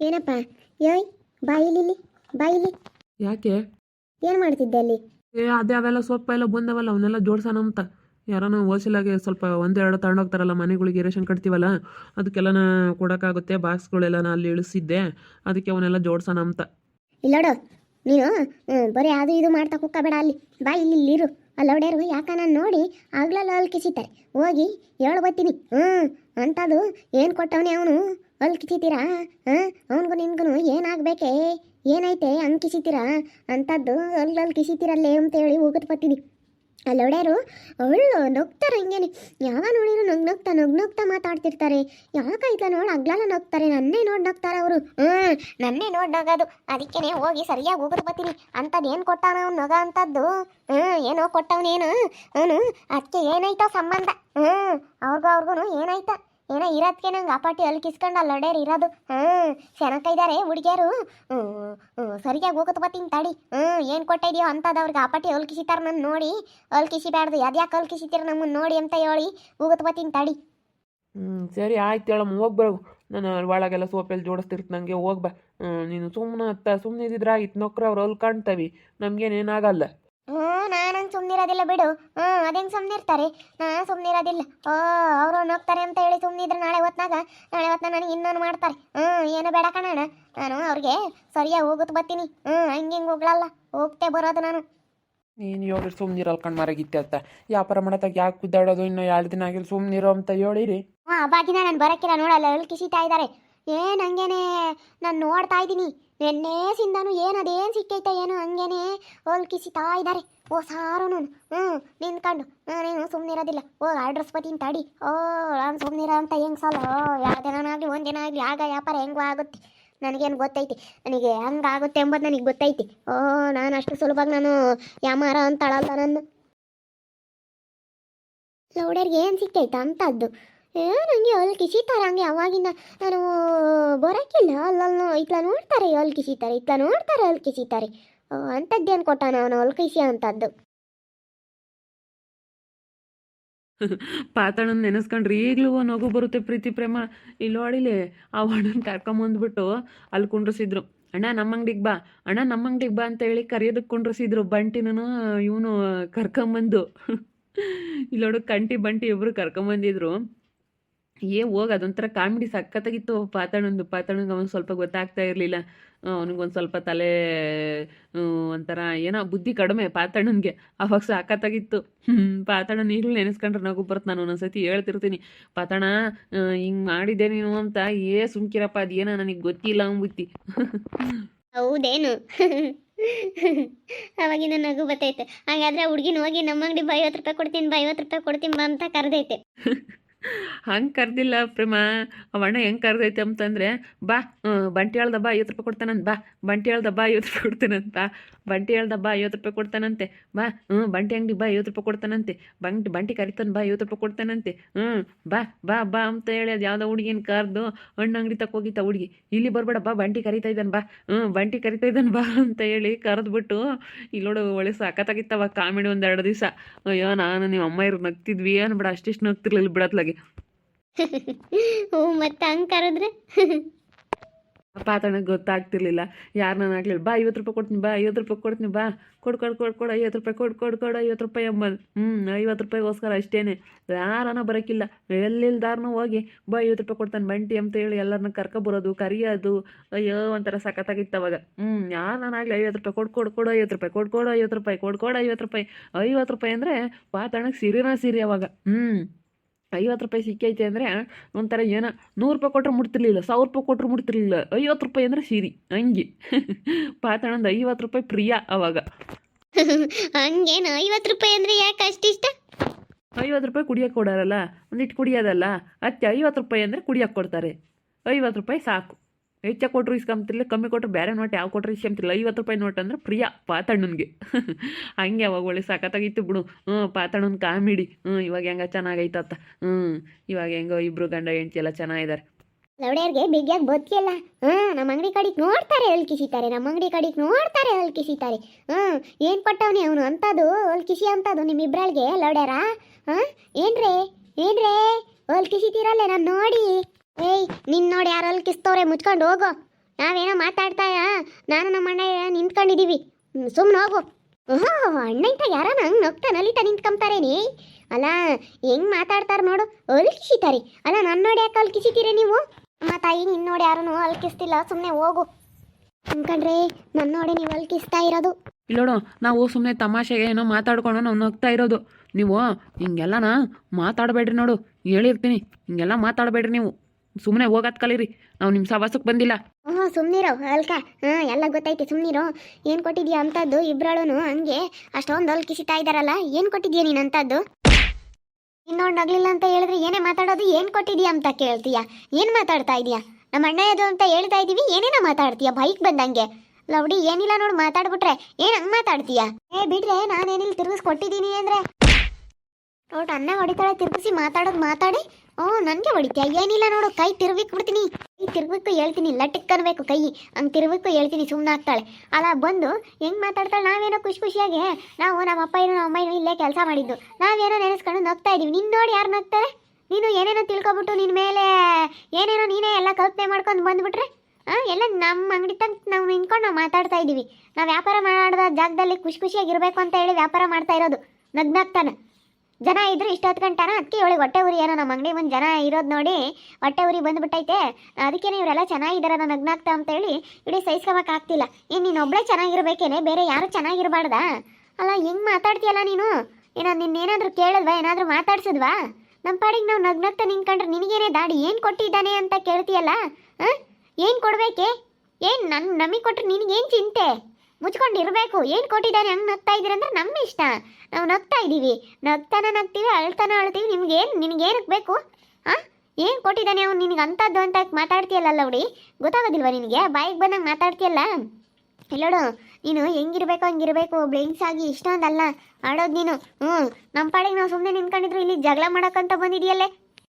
ಏನಪ್ಪ? ಯೋಯ್ ಬಾಯಿ ಇಲ್ಲಿ ಇಲ್ಲಿ, ಇಲ್ಲಿ. ಯಾಕೆ? ಏನು ಮಾಡ್ತಿದ್ದೆ ಅಲ್ಲಿ? ಏ ಅದೇ ಅವೆಲ್ಲ ಸೊಪ್ಪ ಎಲ್ಲ ಬಂದವಲ್ಲ ಅವನ್ನೆಲ್ಲ ಜೋಡ್ಸೋಣ ಅಂತ. ಯಾರನ್ನ ಹೋಲ್ಸೇಲಾಗಿ ಸ್ವಲ್ಪ ಒಂದೆರಡು ತಗೊಂಡೋಗ್ತಾರಲ್ಲ ಮನೆಗಳಿಗೆ ರೇಷನ್ ಕಟ್ತೀವಲ್ಲ ಅದಕ್ಕೆಲ್ಲನ ಕೊಡೋಕ್ಕಾಗುತ್ತೆ ಬಾಕ್ಸ್ಗಳೆಲ್ಲ ನಾ ಅಲ್ಲಿ ಇಳಿಸಿದ್ದೆ ಅದಕ್ಕೆ ಅವನ್ನೆಲ್ಲ ಜೋಡ್ಸೋಣ ಅಂತ. ಇಲ್ಲೋಡು ನೀನು ಬರೀ ಅದು ಇದು ಮಾಡ್ತಾ ಕುಕ್ಕಬೇಡ ಅಲ್ಲಿ. ಬಾ ಇಲ್ಲಿ ಇಲ್ಲಿರು ಹೊಡೆಯರು ಯಾಕ ನಾನು ನೋಡಿ ಆಗ್ಲಲ್ಲ ಅಲ್ಲಿ ಕಿಸಿತಾರೆ. ಹೋಗಿ ಹೇಳು ಬರ್ತೀನಿ ಹ್ಞೂ ಅಂಥದ್ದು ಏನು ಕೊಟ್ಟವನೇ ಅವನು? ಅಲ್ಲಿ ಹಾಂ ಅವನಿಗೂ ನಿನ್ಗೂ ಏನಾಗಬೇಕೆ? ಏನೈತೆ ಹಂಗೆ ಅಂಥದ್ದು ಅಲ್ಲಿ ಅಲ್ಲಿ ಕಿಸಿತೀರಲ್ಲೇ ಅಂತ ಹೇಳಿ ಪತ್ತಿದ್ದಿ ಅಲ್ಲಿ ಒಡೆಯರು ಅವಳು ನಗ್ತಾರೆ ಹಿಂಗೇನೆ ಯಾವ ನೋಡಿದ್ರು ನಗ್ ನಗ್ತಾ ನಗ್ ನಗ್ತಾ ಮಾತಾಡ್ತಿರ್ತಾರೆ. ಯಾಕಾಯ್ತ ನೋಡಿ ಅಗ್ಲಲ್ಲ ನಗ್ತಾರೆ, ನನ್ನೇ ನೋಡಿ ನಗ್ತಾರೆ ಅವರು. ಹ್ಞೂ ನನ್ನೇ ನೋಡಿ ನಗೋದು. ಅದಕ್ಕೇನೆ ಹೋಗಿ ಸರಿಯಾಗಿ ಹೋಗೋದು ಬರ್ತೀನಿ. ಅಂಥದ್ದು ಏನು ಕೊಟ್ಟಾನ ಅವ್ನು ನಗ ಅಂಥದ್ದು ಹ್ಞೂ ಏನೋ ಕೊಟ್ಟವನೇನು? ಅವನು ಅದಕ್ಕೆ ಏನಾಯ್ತೋ ಸಂಬಂಧ? ಹ್ಞೂ ಅವ್ರಿಗೂ ಅವ್ರಿಗೂ ಏನಾಯ್ತ? ಏನೋ ಇರೋದಕ್ಕೆ ನಂಗೆ ಅಪಾಟಿ ಅಲ್ಕಿಸ್ಕೊಂಡು ಅಲ್ಲಿ ಒಡೆಯರು ಇರೋದು. ಹ್ಞೂ ಶನಕ ಇದ್ದಾರೆ ಹುಡುಗಿಯರು. ಸರಿಯಾಗಿ ಹೋಗೋದು ಬರ್ತೀನಿ ತಡಿ. ಹ್ಞೂ ಏನು ಕೊಟ್ಟಿದ್ಯೋ ಅಂಥದ್ದು ಅವ್ರಿಗೆ ಅಪಾಟಿ ಕಿಸಿತಾರೆ ನನ್ನ ನೋಡಿ. ಅಲ್ಲಿ ಕಿಸಿಬಾರ್ದು ಅದ್ಯಾಕೆ ಅಲ್ಲಿ ಕಿಸಿತೀರ ನಮ್ಮನ್ನು ನೋಡಿ ಅಂತ ಹೇಳಿ ಹೋಗೋದು ಬತ್ತೀನಿ ತಡಿ. ಹ್ಞೂ ಸರಿ ಆಯ್ತು ಹೇಳಮ್ಮ ಹೋಗಿ ಬರೋ. ನಾನು ಒಳಗೆಲ್ಲ ಸೋಪೆಲ್ಲಿ ಜೋಡಿಸ್ತಿರ್ತ ನನಗೆ ಹೋಗ್ಬಾ ನೀನು ಸುಮ್ಮನೆ ಅತ್ತ ಸುಮ್ಮನೆ ಇದ್ದಿದ್ರೆ ಆಗಿತ್ತು ನೊಕ್ರ ಅವ್ರು ಅಲ್ಲಿ ಕಾಣ್ತವಿ. ನಮ್ಗೇನೇನಾಗಲ್ಲ ಹ್ಞೂ ನಾನಂಗೆ ಸುಮ್ಮನಿರೋದಿಲ್ಲ ಬಿಡು. ಹ್ಞೂ ಅದೇಂಗೆ ಸುಮ್ಮನಿರ್ತಾರೆ ನಾನು ಸುಮ್ಮನಿರೋದಿಲ್ಲ ಓ ಅವರು ಹೋಗ್ತಾರೆ ಅಂತ ಹೇಳಿ ಸುಮ್ಮನಿದ್ರೆ ನಾಳೆ ಹೊತ್ನಾಗ? ನಾಳೆ ಹೊತ್ನಾಗ ನನಗೆ ಇನ್ನೊಂದು ಮಾಡ್ತಾರೆ. ಹ್ಞೂ ಏನು ಬೇಡ ಕಣಣ್ಣ. ನಾನು ಅವ್ರಿಗೆ ಸರಿಯಾಗಿ ಹೋಗುತ್ತೆ ಬರ್ತೀನಿ. ಹ್ಞೂ ಹಂಗೆ ಹಿಂಗೆ ಹೋಗ್ಲಲ್ಲ. ಹೋಗ್ತೇ ಬರೋದು ನಾನು. ನೀನು ಹೇಳಿರಿ ಸುಮ್ಮನಿರಲ್ಲ ಕಣ್ ಮರಗಿತ್ತೆ ಅಂತ. ವ್ಯಾಪಾರ ಮಾಡತ್ತಾಗ ಯಾಕೆ ಕುದ್ದಾಡೋದು ಇನ್ನೂ ಎರಡು ದಿನ ಆಗಿಲ್ಲ ಸುಮ್ಮನಿರೋ ಅಂತ ಹೇಳಿರಿ. ಹಾಂ ಬಾಗಿನ ನಾನು ಬರೋಕ್ಕಿಲ್ಲ ನೋಡಲ್ಲ ಅಲ್ಲಿ ಕಿಸಿತಾ ಇದ್ದಾರೆ ಏನು ಹಂಗೇನೆ? ನಾನು ನೋಡ್ತಾ ಇದ್ದೀನಿ. ನಿನ್ನೆ ಸಿಂದಾನು ಏನು ಅದೇನು ಸಿಕ್ಕೈತೆ ಏನು ಹಂಗೇನೆ? ಹೋಲ್ ಕಿಸಿತಾ ಇದ್ದಾರೆ ಓ ಸಾರು ನಾನು ಹ್ಞೂ ನಿಂತ್ಕೊಂಡು ನೀನು ಸುಮ್ಮನಿರೋದಿಲ್ಲ ಓ ಅಡ್ರೆಸ್ ಬತ್ತೀನಿ ತಡಿ ಓ, ನಾನು ಸುಮ್ಮನಿರೋ ಅಂತ ಹೆಂಗೆ ಸಾಲ? ಓ, ಯಾವ ದಿನನಾಗಲಿ, ಒಂದು ದಿನ ಆಗಲಿ, ಆಗ ವ್ಯಾಪಾರ ಹೆಂಗೂ ಆಗುತ್ತೆ. ನನಗೇನು ಗೊತ್ತೈತಿ. ನನಗೆ ಹಂಗಾಗುತ್ತೆ ಎಂಬುದು ನನಗೆ ಗೊತ್ತೈತಿ. ಓ, ನಾನು ಅಷ್ಟು ಸುಲಭವಾಗಿ ನಾನು ಯಾಮಾರ ಅಂತಾಳಲ್ಲ ನನ್ನ ಲೌಡರ್ಗೆ ಏನು ಸಿಕ್ಕೈತ ಅಂಥದ್ದು ಏ ನನಗೆ ಅಲ್ಲಿ ಕಿಸಿತಾರೆ ಹಂಗೆ ಅವಾಗಿಂದ ನಾನು ಬರೋಕ್ಕಿಲ್ಲ. ಅಲ್ಲಲ್ಲಿ, ಇತ್ಲ ನೋಡ್ತಾರೆ ಅಲ್ಲಿ ಕಿಸಿತಾರೆ ಇತ್ಲ ನೋಡ್ತಾರೆ ಅಲ್ಲಿ ಕಿಸಿತಾರೆ ಅಂಥದ್ದೇನು ಕೊಟ್ಟಾನ ಅವನು ಅಲ್ಲಿ ಕಿಸಿ ಅಂಥದ್ದು ಪಾತಾಳನ್ ನೆನೆಸ್ಕೊಂಡ್ರೆ ಈಗಲೂ ನಗು ಬರುತ್ತೆ ಪ್ರೀತಿ ಪ್ರೇಮ. ಇಲ್ಲಿ ನೋಡಿಲಿ ಆ ವಾರ್ಡನ್ ಕರ್ಕೊಂಬಂದ್ಬಿಟ್ಟು ಅಲ್ಲಿ ಕುಂಡ್ರಿಸಿದ್ರು. ಅಣ್ಣ, ನಮ್ಮ ಅಂಗಡಿಗೆ ಬಾ, ಅಣ್ಣ, ನಮ್ಮ ಅಂಗಡಿಗೆ ಬಾ ಅಂತ ಹೇಳಿ ಕರೆಯೋದಕ್ಕೆ ಕುಂಡ್ರಿಸಿದ್ರು. ಬಂಟಿನೂ ಇವನು ಕರ್ಕೊಂಬಂದು. ಇಲ್ಲೋಡು, ಕಂಟಿ ಬಂಟಿ ಇಬ್ಬರು ಕರ್ಕೊಂಬಂದಿದ್ರು. ಏ, ಹೋಗಿ, ಅದೊಂಥರ ಕಾಮಿಡಿ ಸಖತ್ತಾಗಿತ್ತು. ಪಾತಾಳಂದು ಪಾತಾಳಂಗೆ ಅವನು ಸ್ವಲ್ಪ ಗೊತ್ತಾಗ್ತಾ ಇರಲಿಲ್ಲ. ಅವನಿಗೊಂದು ಸ್ವಲ್ಪ ತಲೆ ಒಂಥರ ಏನೋ ಬುದ್ಧಿ ಕಡಿಮೆ ಪಾತಣ್ಣನಿಗೆ ಅವಾಗ ಸಾಕತ್ತಾಗಿತ್ತು ಹ್ಞೂ ಈಗಲೂ ನೆನೆಸ್ಕೊಂಡ್ರೆ ನಗು ಬರುತ್ತೆ ನಾನು ಒಂದೊಂದ್ಸತಿ ಹೇಳ್ತಿರ್ತೀನಿ ಪಾತಾಣ ಹಿಂಗೆ ಮಾಡಿದ್ದೆ ನೀನು ಅಂತ? ಏ, ಸುಮ್ಕಿರಪ್ಪ, ಅದೇನೋ ನನಗೆ ಗೊತ್ತಿಲ್ಲ ಅಂಬುತ್ತಿ ಹೌದೇನು? ಅವಾಗಿನ ನಗು ಬತ್ತೈತೆ ಹಾಗಾದ್ರೆ ಹುಡುಗಿನ ಹೋಗಿ ನಮ್ಮ ಅಂಗಡಿ ರೂಪಾಯಿ ಕೊಡ್ತೀನಿ, ಬಾ ಐವತ್ತು ರೂಪಾಯಿ ಕೊಡ್ತೀನಿ ಬಾ ಅಂತ ಕರೆದೈತೆ. ಹಂಗೆ ಕರ್ದಿಲ್ಲ ಪ್ರೇಮ. ಅವಣ್ಣ ಹೆಂಗೆ ಕರೆದೈತೆ ಅಂತಂದರೆ, ಬಾ ಬಂಟಿ ಹೇಳ್ದ ಬಾ, ಐವತ್ತು ರೂಪಾಯಿ ಕೊಡ್ತಾನಂತ, ಬಾ, ಬಂಟಿ ಹೇಳ್ದ ಬಾ, ಐವತ್ತು ರೂಪಾಯಿ ಕೊಡ್ತಾನಂತ ಬಂಟಿ ಹೇಳ್ದ ಬಾ, ಐವತ್ತು ರೂಪಾಯಿ ಕೊಡ್ತಾನಂತೆ, ಬಾ ಹ್ಞೂ ಬಂಟಿ ಅಂಗಡಿ ಬಾ, ಐವತ್ತು ರೂಪಾಯಿ ಕೊಡ್ತಾನಂತೆ, ಬಂಟಿ ಬಂಟಿ ಕರಿತಾನೆ ಬಾ, ಐವತ್ತು ರೂಪಾಯಿ ಕೊಡ್ತಾನಂತೆ ಹ್ಞೂ ಬಾ ಬಾ ಬಾ ಅಂತ ಹೇಳಿ ಅದು ಯಾವುದೋ ಹುಡುಗಿನ ಕರೆದು ಹಣ್ಣು ಅಂಗಡಿ ತಕ್ಕ ಹೋಗಿತ್ತ ಹುಡುಗಿ. ಇಲ್ಲಿ ಬರಬೇಡ, ಬಾ, ಬಂಟಿ ಕರಿತಾ ಇದ್ದಾನೆ, ಬಾ ಹ್ಞೂ ಬಂಟಿ ಕರಿತಾ ಇದ್ದಾನೆ ಬಾ ಅಂತ ಹೇಳಿ ಕರೆದ್ಬಿಟ್ಟು, ಇಲ್ಲಿ ನೋಡು, ಒಳ್ಳೆ ಸಾಕತ್ತಾಗಿತ್ತವ ಕಾಮಿಡಿ ಒಂದೆರಡು ದಿವಸ. ಅಯ್ಯೋ, ನಾನು ನಿಮ್ಮ ಅಮ್ಮ ಇವ್ರು ನಗ್ತಿದ್ವಿ ಅನ್ಬಿಡ ಅಷ್ಟಿಷ್ಟು ನಗ್ತಿರ್ಲಿಲ್ಲ, ಬಿಡತ್ಲಾಗೆ. ಹ್ಞೂ ಮತ್ತೆ ಹಂಗೆ ಕರೆದ್ರೆ? ಪಾತಣ್ಣಗೆ ಗೊತ್ತಾಗ್ತಿರ್ಲಿಲ್ಲ. ಯಾರನ್ನ ಆಗ್ಲಿಲ್ಲ ಬಾ ಐವತ್ತು ರೂಪಾಯಿ ಕೊಡ್ತೀನಿ, ಬಾ ಐವತ್ತು ರೂಪಾಯಿ ಕೊಡ್ತೀನಿ, ಬಾ. ಕೊಡ್, ಕೊಡು ಕೊಡು ಕೊಡು, ಐವತ್ತು ರೂಪಾಯಿ, ಕೊಡು ಕೊಡು ಕೊಡು, ಐವತ್ತು ರೂಪಾಯಿ ಎಂಬಲ್ ಹ್ಞೂ ಐವತ್ತು ರೂಪಾಯಿಗೋಸ್ಕರ ಅಷ್ಟೇನೆ. ಯಾರನ್ನ ಬರೋಕ್ಕಿಲ್ಲ ಎಲ್ಲಿಲ್ದಾರನೂ ಹೋಗಿ, ಬಾ ಐವತ್ತು ರೂಪಾಯಿ ಕೊಡ್ತಾನೆ ಬಂಟಿ ಅಂತ ಹೇಳಿ ಎಲ್ಲರನ್ನ ಕರ್ಕೊಬರೋದು, ಕರಿಯೋದು. ಅಯ್ಯೋ, ಒಂಥರ ಸಖತ್ತಾಗಿತ್ತು ಅವಾಗ. ಹ್ಞೂ ಯಾರು ನಾನು ಆಗಲಿ ಐವತ್ತು ರೂಪಾಯಿ ಕೊಡು ಕೊಡು ಕೊಡು, ಐವತ್ತು ರೂಪಾಯಿ, ಕೊಡು ಕೊಡು, ಐವತ್ತು ರೂಪಾಯಿ, ಕೊಡು ಕೊಡು, ಐವತ್ತು ರೂಪಾಯಿ. ಐವತ್ತು ರೂಪಾಯಿ ಅಂದರೆ ಪಾತಾಣಕ್ಕೆ ಸಿರಿನ ಸಿರಿ ಅವಾಗ. ಹ್ಞೂ ಐವತ್ತು ರೂಪಾಯಿ ಸಿಕ್ಕೈತೆ ಅಂದರೆ ಒಂಥರ ಏನೋ ನೂರು ರೂಪಾಯಿ ಕೊಟ್ಟರೆ ಮುಟ್ತಿರ್ಲಿಲ್ಲ ಸಾವಿರ ರೂಪಾಯಿ ಕೊಟ್ಟರು ಮುಟ್ತಿರ್ಲಿಲ್ಲ ಐವತ್ತು ರೂಪಾಯಿ ಅಂದರೆ ಸಿರಿ ಹಂಗೆ. ಪಾತಣ್ಣಂದು ಐವತ್ತು ರೂಪಾಯಿ ಪ್ರಿಯ ಅವಾಗ. ಹಂಗೇನು ಐವತ್ತು ರೂಪಾಯಿ ಅಂದರೆ ಯಾಕೆ ಅಷ್ಟಿಷ್ಟ ಐವತ್ತು ರೂಪಾಯಿ ಕುಡಿಯೋಕೆ ಕೊಡೋರಲ್ಲ ಒಂದಿಟ್ಟು ಕುಡಿಯೋದಲ್ಲ ಅತ್ತೆ ಐವತ್ತು ರೂಪಾಯಿ ಅಂದರೆ ಕುಡಿಯೋಕೆ ಕೊಡ್ತಾರೆ ಐವತ್ತು ರೂಪಾಯಿ ಸಾಕು. ಹೆಚ್ಚಾಗಿ ಕೊಟ್ಟರು ಇಸ್ಕೊಂತಿರ್ಲಿಲ್ಲ ಕಮ್ಮಿ ಕೊಟ್ಟರು ಬೇರೆ ನೋಟ್ ಯಾವ ಕೊಟ್ಟರು ಇಸ್ಕೊಂತಿಲ್ಲ ಐವತ್ತು ರೂಪಾಯಿ ನೋಟ್ ಅಂದ್ರೆ ಪ್ರಿಯ ಪಾತಣ್ಣನಿಗೆ. ಹಂಗೆ ಅವಾಗ ಒಳ್ಳೆ ಸಾಕತ್ತಾಗಿತ್ತು ಬಿಡು. ಹ್ಞೂ, ಪಾತಣ್ಣನ ಕಾಮಿಡಿ. ಹ್ಞೂ, ಇವಾಗ ಹೆಂಗ ಚೆನ್ನಾಗೈತತ್ತ ಹ್ಞೂ, ಇವಾಗ ಹೆಂಗೋ ಇಬ್ಬರು ಗಂಡ ಹೆಂಡ್ತಿ ಎಲ್ಲ ಚೆನ್ನಾಗಿದ್ದಾರೆ ಲೌಡ್ಯಾರ್ಗೆ ಬಿಗಿಯಾಗಿ ಬದುಕಿಲ್ಲ ಹ್ಞೂ, ನಮ್ಮ ಅಂಗಡಿ ಕಡೆಗೆ ನೋಡ್ತಾರೆ ಹೊಲ್ಕಿಸಿತಾರೆ ಕಿಸಿತಾರೆ ನಮ್ಮ ಅಂಗಡಿ ಕಡೆಗೆ ನೋಡ್ತಾರೆ ಹೊಲ್ಕಿಸಿತಾರೆ ಕಿಸಿತಾರೆ ಹ್ಞೂ, ಏನು ಪಟ್ಟವನೇ ಅವನು ಅಂಥದ್ದು ಹೊಲ್ಕಿಸಿ ಅಂಥದ್ದು ನಿಮ್ಮ ನಿಮ್ಮಿಬ್ರಳ್ಗೆ ಲೌಡ್ಯಾರ ಹಾಂ ಏನ್ರೇ? ಏನ್ರೇ? ಹೊಲ್ಕಿಸಿತೀರಲ್ಲೇ ಕಿಸಿತೀರಲ್ಲೇ ನಾನು ನೋಡಿ. ಏಯ್, ನಿನ್ ನೋಡಿ ಯಾರು ಅಲ್ಲಿ ಕಿಸ್ತವ್ರೆ? ಮುಚ್ಕೊಂಡು ಹೋಗು. ನಾವೇನೋ ಮಾತಾಡ್ತಾ ನಾನು ನಮ್ಮ ಅಣ್ಣ ನಿಂತ್ಕೊಂಡಿದೀವಿ. ಸುಮ್ಮನೆ ಹೋಗು. ಓಹೋ, ಅಣ್ಣ ಇಂತ ನಂಗೆ ನಗ್ತಾ ನಲಿತಾ ನಿಂತ್ಕೊಂತಾರೇನಿ ಅಲ್ಲ, ಹೆಂಗ್ ಮಾತಾಡ್ತಾರ ನೋಡು. ಅಲ್ಕಿಸಿತಾರೆ ಅಲ್ಲ ನನ್ನ ನೋಡಿ ಯಾಕೆ ಅಲ್ಕಿಸಿತೀರಿ ನೀವು? ಅಮ್ಮ ತಾಯಿ ನಿನ್ನ ನೋಡಿ ಯಾರನ್ನು ಅಲ್ಕಿಸ್ತಿಲ್ಲ ಸುಮ್ಮನೆ ಹೋಗು. ಅನ್ಕಂಡ್ರೆ ನನ್ನ ನೋಡಿ ನೀವು ಅಲ್ಕಿಸ್ತಾ ಇರೋದು. ಇಲ್ಲೋಡು ನಾವು ಸುಮ್ಮನೆ ತಮಾಷೆಗೆ ಏನೋ ಮಾತಾಡ್ಕೊಂಡು ನಾವು ನಗ್ತಾ ಇರೋದು. ನೀವು ಹಿಂಗೆಲ್ಲನ ಮಾತಾಡಬೇಡ್ರಿ ನೋಡು. ಹೇಳಿರ್ತೀನಿ. ಹಿಂಗೆಲ್ಲ ಮಾತಾಡಬೇಡ್ರಿ ನೀವು. ಸುಮ್ಮನೆ ಹೋಗತ್ ಕಲೀರಿ. ನಾವು ನಿಮ್ಮ ಸವಾಸಕ್ಕೆ ಬಂದಿಲ್ಲ. ಹ್ಞೂ ಸುಮ್ನಿರೋ ಅಲ್ಕ ಹ್ಞೂ ಎಲ್ಲ ಗೊತ್ತೈತಿ ಸುಮ್ಮನಿರೋ ಏನು ಕೊಟ್ಟಿದ್ಯಾ ಅಂತದ್ದು ಇಬ್ರಳನು ಹಂಗೆ. ಅಷ್ಟೊಂದು ಅಲ್ಕಿಸಿತಾ ಇದ್ದಾರಲ್ಲ ಏನು ಕೊಟ್ಟಿದ್ಯಾ ನೀನು ಅಂಥದ್ದು ಇನ್ನೊಂದು ನಗ್ಲಿಲ್ಲ ಅಂತ ಹೇಳಿದ್ರೆ ಏನೇ ಮಾತಾಡೋದು, ಏನು ಕೊಟ್ಟಿದ್ಯಾ ಅಂತ ಕೇಳ್ತೀಯ? ಏನು ಮಾತಾಡ್ತಾ ಇದೀಯಾ? ನಮ್ಮ ಅಣ್ಣ ಇದು ಅಂತ ಹೇಳ್ತಾ ಇದ್ದೀವಿ ಏನೇನೋ ಮಾತಾಡ್ತೀಯ ಬೈಕ್ ಬಂದಂಗೆ? ಲೌಡಿ, ಏನಿಲ್ಲ ನೋಡು, ಮಾತಾಡ್ಬಿಟ್ರೆ. ಏನು ಹಂಗೆ ಮಾತಾಡ್ತೀಯ? ಏ, ಬಿಡ್ರೆ ನಾನೇನಿಲ್ಲ ತಿರುಗಿಸ್ಕೊಟ್ಟಿದ್ದೀನಿ ಕೊಟ್ಟಿದ್ದೀನಿ ಅಂದ್ರೆ? ನೋಡು ಅನ್ನ ಹೊಡಿತಾಳೆ, ತಿರುಗಿಸಿ ಮಾತಾಡೋದು ಮಾತಾಡಿ ಓ ನನಗೆ ಹೊಡಿತೀಯ? ಏನಿಲ್ಲ ನೋಡು, ಕೈ ತಿರ್ವಿಕ್ ಬಿಡ್ತೀನಿ ಕೈ ತಿರ್ಬೇಕು ಹೇಳ್ತೀನಿ ಲಟ್ಟಿಕ್ ಅನ್ಬೇಕು ಕೈ. ಹಂಗೆ ತಿರ್ಬೇಕು ಹೇಳ್ತೀನಿ ಸುಮ್ಮನೆ ಆಗ್ತಾಳೆ. ಅಲ್ಲ, ಬಂದು ಹೆಂಗ್ ಮಾತಾಡ್ತಾಳೆ? ನಾವೇನೋ ಖುಷಿ ಖುಷಿಯಾಗಿ, ನಾವು ನಮ್ಮ ಅಪ್ಪ ಏನೋ ನಮ್ಮ ಅಮ್ಮ ಇಲ್ಲೇ ಕೆಲಸ ಮಾಡಿದ್ದು. ನಾವೇನೋ ನೆನೆಸ್ಕೊಂಡು ನಗ್ತಾ ಇದೀವಿ. ನಿನ್ನ ನೋಡಿ ಯಾರು ನಗ್ತಾರೆ? ನೀನು ಏನೇನೋ ತಿಳ್ಕೊಬಿಟ್ಟು ನಿನ್ನ ಮೇಲೆ, ಏನೇನೋ ನೀನೇ ಎಲ್ಲ ಕಲ್ಪನೆ ಮಾಡ್ಕೊಂಡು ಬಂದ್ಬಿಟ್ರೆ ಹಾಂ ಎಲ್ಲ ನಮ್ಮ ಅಂಗಡಿ ತನಕ ನಾವು ನಿಂತ್ಕೊಂಡು ನಾವು ಮಾತಾಡ್ತಾ ಇದ್ದೀವಿ ನಾವು ವ್ಯಾಪಾರ ಮಾಡಿದ ಜಾಗದಲ್ಲಿ ಖುಷಿ ಖುಷಿಯಾಗಿರ್ಬೇಕು ಅಂತ ಹೇಳಿ ವ್ಯಾಪಾರ ಮಾಡ್ತಾ ಇರೋದು, ನಗ್ನಾಗ್ತಾನೆ. ಜನ ಇದ್ರು ಇಷ್ಟೊತ್ತು ಗಂಟನ ಅದಕ್ಕೆ ಇವಳಿಗೆ ಹೊಟ್ಟೆ ಉರಿ ಏನೋ ನಮ್ಮ ಅಂಗಡಿ ಒಂದು ಜನ ಇರೋದು ನೋಡಿ ಹೊಟ್ಟೆ ಉರಿ ಬಂದ್ಬಿಟ್ಟೈತೆ. ಅದಕ್ಕೇನೆ ಇವರೆಲ್ಲ ಚೆನ್ನಾಗಿದ್ದಾರೆ ನಾನು ನಗ್ನಾಗ್ತಾ ಅಂತ ಹೇಳಿ ಇಡೀ ಸಹಿಸ್ಕೊಬೇಕಾಗ್ತಿಲ್ಲ ಆಗ್ತಿಲ್ಲ. ಏನು ನೀನು ಒಬ್ಬಳೇ ಚೆನ್ನಾಗಿರ್ಬೇಕೇನೆ, ಬೇರೆ ಯಾರು ಚೆನ್ನಾಗಿರಬಾರ್ದಾ? ಅಲ್ಲ, ಹೆಂಗೆ ಮಾತಾಡ್ತೀಯಲ್ಲ ನೀನು? ಏನೋ ನಿನ್ನೇನಾದರೂ ಕೇಳಿದ್ವಾ ಏನಾದರೂ ಮಾತಾಡ್ಸಿದ್ವಾ? ನಮ್ಮ ಪಾಡಿಗೆ ನಾವು ನಗ್ನಗ್ತಾ ನಿಂತ್ಕೊಂಡ್ರೆ ನಿನಗೇನೆ ದಾಡಿ, ಏನು ಕೊಟ್ಟಿದ್ದಾನೆ ಅಂತ ಕೇಳ್ತೀಯಲ್ಲ, ಹಾಂ? ಏನು ಕೊಡಬೇಕೆ? ಏನು ನನ್ನ ನಮಗೆ ಕೊಟ್ಟರೆ ನಿನಗೇನು ಚಿಂತೆ? ಮುಚ್ಕೊಂಡು ಇರಬೇಕು ಏನು ಕೊಟ್ಟಿದ್ದಾನೆ ಹಂಗೆ ನಗ್ತಾ ಇದ್ದೀರಂದ್ರೆ ನಮ್ಮ ಇಷ್ಟ. ನಾವು ನಗ್ತಾ ಇದ್ದೀವಿ. ನಗ್ತಾನ ನಗ್ತೀವಿ, ಅಳ್ತಾನ ಅಳ್ತೀವಿ. ನಿಮ್ಗೇನು ನಿನಗೇನಕ್ಕೆ ಬೇಕು? ಹಾಂ ಏನು ಕೊಟ್ಟಿದ್ದಾನೆ ಅವ್ನು? ನಿನಗೆ ಅಂಥದ್ದು ಅಂತ ಮಾತಾಡ್ತೀಯಲ್ಲ ಹುಡಿ. ಗೊತ್ತಾಗೋದಿಲ್ವಾ ನಿನಗೆ? ಬಾಯಿಗೆ ಬಂದಂಗೆ ಮಾತಾಡ್ತೀಯಲ್ಲ? ಇಲ್ಲೋಡು, ನೀನು ಹೆಂಗಿರ್ಬೇಕು ಹಂಗಿರ್ಬೇಕು. ಒಬ್ಳು ಆಗಿ ಇಷ್ಟೊಂದಲ್ಲ. ಆಡೋದು ನೀನು. ಹ್ಞೂ ನಮ್ಮ ಪಾಡಿಗೆ ನಾವು ಸುಮ್ಮನೆ ನಿಂತ್ಕೊಂಡಿದ್ರು ಇಲ್ಲಿ ಜಗಳ ಮಾಡೋಕ್ಕಂತ ಬಂದಿದೆಯಲ್ಲೇ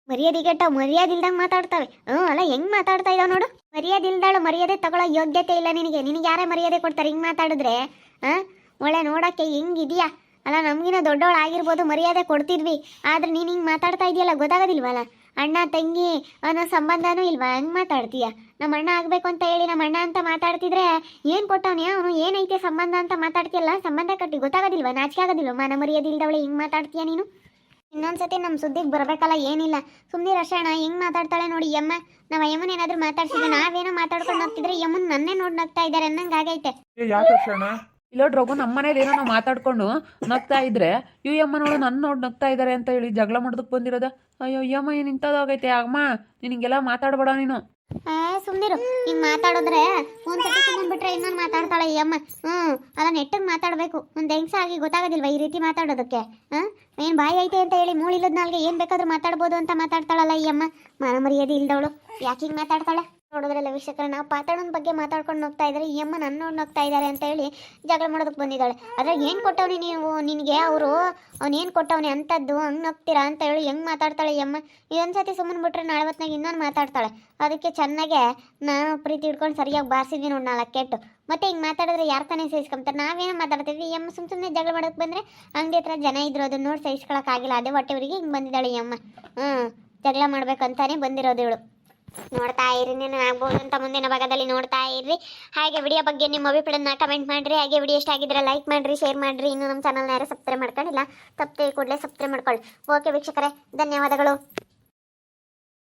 ಮರ್ಯಾದೆಗೆಟ್ಟ ಮರ್ಯಾದಿಲ್ದಂಗೆ ಮಾತಾಡ್ತಾವೆ ಹ್ಞೂ, ಅಲ್ಲ, ಹೆಂಗ್ ಮಾತಾಡ್ತಾ ಇದ್ದಾವೆ ನೋಡು? ಮರ್ಯಾದಿಲ್ದಾಳು, ಮರ್ಯಾದೆ ತಗೊಳ್ಳೋ ಯೋಗ್ಯತೆ ಇಲ್ಲ ನಿನಗೆ. ನಿನಗೆ ಯಾರೇ ಮರ್ಯಾದೆ ಕೊಡ್ತಾರೆ, ಹಿಂಗೆ ಮಾತಾಡಿದ್ರೆ, ಹಾಂ? ಒಳ್ಳೆ ನೋಡೋಕ್ಕೆ ಹೆಂಗಿದೆಯಾ? ಅಲ್ಲ ನಮಗಿನ ದೊಡ್ಡವಳು ಆಗಿರ್ಬೋದು, ಮರ್ಯಾದೆ ಕೊಡ್ತಿದ್ವಿ. ಆದ್ರೆ ನೀನು ಹಿಂಗೆ ಮಾತಾಡ್ತಾ ಇದೆಯಲ್ಲ ಗೊತ್ತಾಗೋದಿಲ್ವಲ್ಲ? ಅಣ್ಣ, ತಂಗಿ, ಅನ್ನೋ ಸಂಬಂಧನೂ ಇಲ್ವಾ? ಹಂಗೆ ಮಾತಾಡ್ತೀಯ? ನಮ್ಮ ಅಣ್ಣ ಆಗಬೇಕು ಅಂತ ಹೇಳಿ ನಮ್ಮ ಅಣ್ಣ ಅಂತ ಮಾತಾಡ್ತಿದ್ರೆ ಏನು ಕೊಟ್ಟವನೇ? ಅವನು ಏನೈತೆ ಸಂಬಂಧ ಅಂತ ಮಾತಾಡ್ತೀಯಲ್ಲ? ಸಂಬಂಧ ಕಟ್ಟಿ ಗೊತ್ತಾಗೋದಿಲ್ವಾ? ನಾಚಿಕೆ ಆಗೋದಿಲ್ವ? ಮಾನ ಮರ್ಯಾದೆ ಇಲ್ದವಳೆ ಹಿಂಗೆ ಮಾತಾಡ್ತೀಯ ನೀನು? ಇನ್ನೊಂದ್ಸತಿ ನಮ್ಮ ಸುದ್ದಿಗೆ ಬರಬೇಕಲ್ಲ ಏನಿಲ್ಲ. ಸುಮ್ಮನೆ ರಕ್ಷಣ ಹೆಂಗ್ ಮಾತಾಡ್ತಾಳೆ ನೋಡಿ ಯಮ್ಮ ನಾವು ಯಮ್ಮನ ಏನಾದ್ರೂ ಮಾತಾಡ್ಸಿದ್ರೆ ನಾವೇನೋ ಮಾತಾಡ್ಕೊಂಡು ಹೋಗ್ತಿದ್ರೆ ಯಮ್ಮನ್ ನನ್ನೇ ನೋಡಿ ನಗ್ತಾ ಇದ್ದಾರೆ ಅನ್ನಂಗ್ ಆಗೈತೆ. ಏ ಯಾಕೆ ರಘು ನಮ್ಮ ಮನೇಲಿ ಏನೋ ನಾವು ಮಾತಾಡ್ಕೊಂಡು ನಗ್ತಾ ಇದ್ರೆ ಇವ್ ಅಮ್ಮ ನೋಡು ನನ್ನ ನೋಡಿ ನಗ್ತಾ ಇದ್ದಾರೆ ಅಂತ ಹೇಳಿ ಜಗಳ ಮಾಡೋದಕ್ಕೆ ಬಂದಿರೋದ? ಅಯ್ಯೋ ಯಮ್ಮ ಏನ್ ಇಂಥದ್ದಾಗೈತೆ ಅಮ್ಮ ನಿನಗೆಲ್ಲ ಮಾತಾಡ್ಬೇಡ ನೀನು. ಏ ಸುಮ್ನಿರು. ಹಿಂಗ್ ಮಾತಾಡಿದ್ರೆ ಒಂದ್ಸತಿ ಸುಮ್ಮನ್ ಬಿಟ್ರೆ ಇನ್ನೊಂದು ಮಾತಾಡ್ತಾಳೆ ಈ ಅಮ್ಮ ಹ್ಮ್ ಅಲ್ಲ ನೆಟ್ಟಗ್ ಮಾತಾಡ್ಬೇಕು. ಒಂದ್ ಹೆಂಗ್ಸ ಆಗಿ ಗೊತ್ತಾಗೋದಿಲ್ವಾ ಈ ರೀತಿ ಮಾತಾಡೋದಕ್ಕೆ? ಹಾ? ಏನ್ ಬಾಯಿ ಐತೆ ಅಂತ ಹೇಳಿ ಮೂಳಿಲ್ಲದ ನಾಲ್ಗೆ ಏನ್ ಬೇಕಾದ್ರೂ ಮಾತಾಡ್ಬೋದು ಅಂತ ಮಾತಾಡ್ತಾಳಲ್ಲ ಈ ಅಮ್ಮ. ಮಾನ ಮರ್ಯಾದೆ ಇಲ್ದವಳು. ಯಾಕೆ ಮಾತಾಡ್ತಾಳೆ? ನೋಡಿದ್ರಲ್ಲ ವೀಕ್ಷಕರ ನಾವು ಪಾತಾಳನ ಬಗ್ಗೆ ಮಾತಾಡ್ಕೊಂಡು ಹೋಗ್ತಾ ಇದ್ದಾರೆ. ಈ ಅಮ್ಮ ನನ್ನ ನೋಡಿ ಹೋಗ್ತಾ ಇದ್ದಾರೆ ಅಂತ ಹೇಳಿ ಜಗಳ ಮಾಡೋದಕ್ಕೆ ಬಂದಿದ್ದಾಳೆ. ಅದ್ರಾಗ ಏನು ಕೊಟ್ಟವ್ನಿ ನೀವು? ನಿನಗೆ ಅವರು? ಅವ್ನು ಏನು ಕೊಟ್ಟವನಿ ಅಂಥದ್ದು ಹಂಗೆ ನಗ್ತೀರಾ ಅಂತ ಹೇಳಿ ಹೆಂಗೆ ಮಾತಾಡ್ತಾಳೆ ಈ ಅಮ್ಮ? ಇದೊಂದ್ಸತಿ ಸುಮ್ಮನೆ ಬಿಟ್ರೆ ನಾಳೆ ಹೊತ್ನಾಗ ಇನ್ನೊಂದು ಮಾತಾಡ್ತಾಳೆ. ಅದಕ್ಕೆ ಚೆನ್ನಾಗೆ ನಾನು ಪ್ರೀತಿ ಹಿಡ್ಕೊಂಡು ಸರಿಯಾಗಿ ಬಾರಿಸಿದ್ವಿ ನೋಡಿ ನಾಲ್ಕು ಕೆಟ್ಟು. ಮತ್ತೆ ಹಿಂಗೆ ಮಾತಾಡಿದ್ರೆ ಯಾರು ತಾನೇ ಸಹಿಸ್ಕೊಂತಾರೆ ನಾವೇನು ಮಾತಾಡ್ತೀವಿ ಈ ಅಮ್ಮ ಸುಮ್ಮ ಸುಮ್ಮನೆ ಜಗಳ ಮಾಡೋಕೆ ಬಂದರೆ ಅಂಗಡಿ ಹತ್ರ ಜನ ಇದ್ರು. ಅದನ್ನ ನೋಡಿ ಸಹಿಸ್ಕೊಳಕ್ಕಾಗಿಲ್ಲ ಅದೇ ಹೊಟ್ಟೆವರಿಗೆ ಹಿಂಗೆ ಬಂದಿದ್ದಾಳೆ ಈ ಅಮ್ಮ. ಹ್ಞೂ ಜಗಳ ಮಾಡ್ಬೇಕಂತಾನೆ ಬಂದಿರೋದು ಇವಳು. ನೋಡ್ತಾ ಇರಿ, ನೀನು ಆಗ್ಬೋದು ಅಂತ ಮುಂದಿನ ಭಾಗದಲ್ಲಿ ನೋಡ್ತಾ ಇರ್ರಿ ಹಾಗೆ ವಿಡಿಯೋ ಬಗ್ಗೆ ನಿಮ್ಮ ಅಭಿಪ್ರಾಯನ ಕಮೆಂಟ್ ಮಾಡ್ರಿ. ಹಾಗೆ ವಿಡಿಯೋ ಇಷ್ಟ ಆಗಿದ್ರೆ ಲೈಕ್ ಮಾಡ್ರಿ ಶೇರ್ ಮಾಡ್ರಿ. ಇನ್ನು ನಮ್ಮ ಚಾನಲ್ನ ಯಾರು ಸಬ್ಸ್ಕ್ರೈಬ್ ಮಾಡ್ಕೊಂಡಿಲ್ಲ ತಪ್ಪದೆ ಕೂಡಲೇ ಸಬ್ಸ್ಕ್ರೈಬ್ ಮಾಡ್ಕೊಳ್ಳಿ. ಓಕೆ ವೀಕ್ಷಕರೇ, ಧನ್ಯವಾದಗಳು.